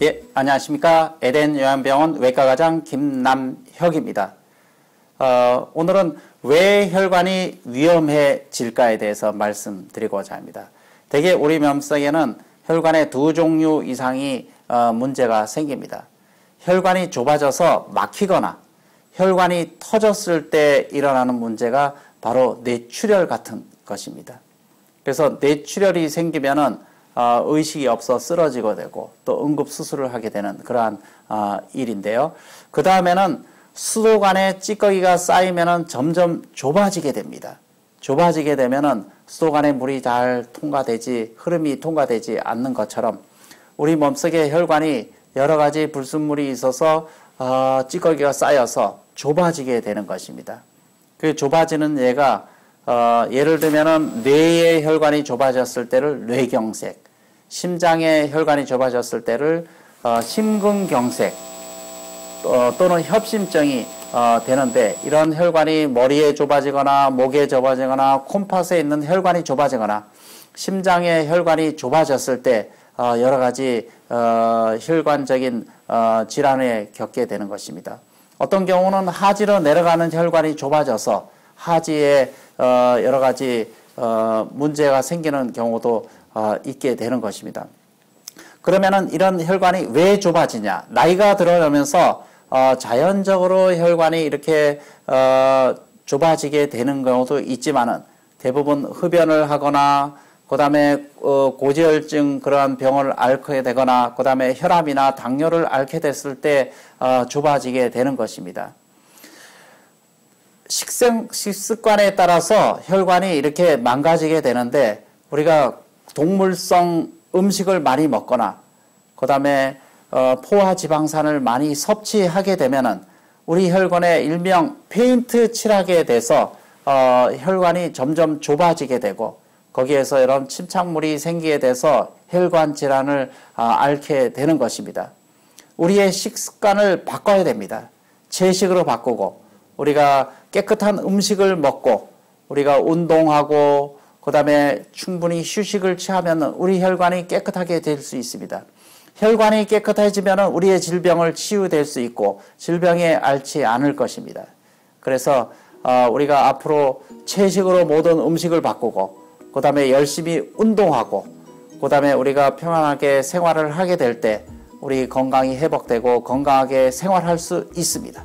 예, 안녕하십니까. 에덴 요양병원 외과과장 김남혁입니다. 어, 오늘은 왜 혈관이 위험해질까에 대해서 말씀드리고자 합니다. 대개 우리 몸속에는 혈관의 두 종류 이상이 어, 문제가 생깁니다. 혈관이 좁아져서 막히거나 혈관이 터졌을 때 일어나는 문제가 바로 뇌출혈 같은 것입니다. 그래서 뇌출혈이 생기면은 어, 의식이 없어 쓰러지고 되고 또 응급 수술을 하게 되는 그러한 어, 일인데요. 그 다음에는 수도관에 찌꺼기가 쌓이면은 점점 좁아지게 됩니다. 좁아지게 되면은 수도관에 물이 잘 통과되지 흐름이 통과되지 않는 것처럼 우리 몸속에 혈관이 여러 가지 불순물이 있어서 어, 찌꺼기가 쌓여서 좁아지게 되는 것입니다. 그 좁아지는 예가 어, 예를 들면은 뇌의 혈관이 좁아졌을 때를 뇌경색, 심장의 혈관이 좁아졌을 때를 어, 심근경색 어, 또는 협심증이 어, 되는데 이런 혈관이 머리에 좁아지거나 목에 좁아지거나 콩팥에 있는 혈관이 좁아지거나 심장의 혈관이 좁아졌을 때 어, 여러 가지 어, 혈관적인 어, 질환에 겪게 되는 것입니다. 어떤 경우는 하지로 내려가는 혈관이 좁아져서 하지에 어, 여러 가지 어, 문제가 생기는 경우도 어, 있게 되는 것입니다. 그러면은 이런 혈관이 왜 좁아지냐? 나이가 들어가면서 어, 자연적으로 혈관이 이렇게 어, 좁아지게 되는 경우도 있지만은 대부분 흡연을 하거나 그 다음에 어, 고지혈증 그러한 병을 앓게 되거나 그 다음에 혈압이나 당뇨를 앓게 됐을 때 어, 좁아지게 되는 것입니다. 식생 식습관에 따라서 혈관이 이렇게 망가지게 되는데 우리가 동물성 음식을 많이 먹거나 그 다음에 어, 포화 지방산을 많이 섭취하게 되면은 우리 혈관에 일명 페인트 칠하게 돼서 어, 혈관이 점점 좁아지게 되고 거기에서 여러 침착물이 생기게 돼서 혈관 질환을 어, 앓게 되는 것입니다. 우리의 식습관을 바꿔야 됩니다. 채식으로 바꾸고 우리가 깨끗한 음식을 먹고 우리가 운동하고 그 다음에 충분히 휴식을 취하면 우리 혈관이 깨끗하게 될 수 있습니다. 혈관이 깨끗해지면 우리의 질병을 치유될 수 있고 질병에 앓지 않을 것입니다. 그래서 어, 우리가 앞으로 채식으로 모든 음식을 바꾸고 그 다음에 열심히 운동하고 그 다음에 우리가 평안하게 생활을 하게 될 때 우리 건강이 회복되고 건강하게 생활할 수 있습니다.